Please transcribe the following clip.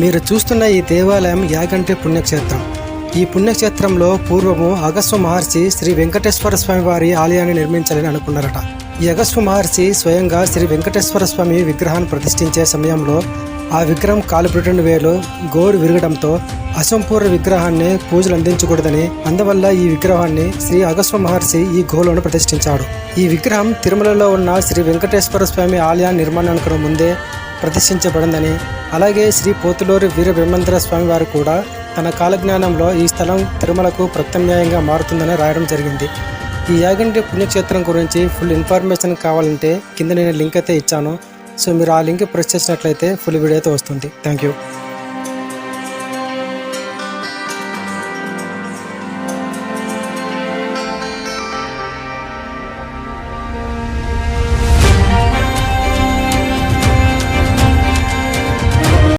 మీరు చూస్తున్న ఈ దేవాలయం యాగంటి పుణ్యక్షేత్రం. ఈ పుణ్యక్షేత్రంలో పూర్వము అగస్వ మహర్షి శ్రీ వెంకటేశ్వర స్వామి వారి ఆలయాన్ని నిర్మించాలని అనుకున్నారట. ఈ అగస్వ మహర్షి స్వయంగా శ్రీ వెంకటేశ్వర స్వామి విగ్రహాన్ని ప్రతిష్ఠించే సమయంలో ఆ విగ్రహం కాలుపుటండు వేలు గోరు విరగడంతో అసంపూర్ణ విగ్రహాన్ని పూజలు అందించకూడదని అందువల్ల ఈ విగ్రహాన్ని శ్రీ అగస్వ మహర్షి ఈ గోలోను ప్రతిష్ఠించాడు. ఈ విగ్రహం తిరుమలలో ఉన్న శ్రీ వెంకటేశ్వర స్వామి ఆలయ నిర్మాణానికి ముందే ప్రతిష్ఠించబడిందని అలాగే శ్రీ పోతులూరి వీర బ్రహ్మేంద్ర స్వామి వారు కూడా తన కాలజ్ఞానంలో ఈ స్థలం తిరుమలకు ప్రత్యామ్నాయంగా మారుతుందని రాయడం జరిగింది. ఈ యాగంటి పుణ్యక్షేత్రం గురించి ఫుల్ ఇన్ఫర్మేషన్ కావాలంటే కింద నేను లింక్ అయితే ఇచ్చాను. సో మీరు ఆ లింక్ ప్రెస్ చేసినట్లయితే ఫుల్ వీడియో అయితే వస్తుంది. Thank you.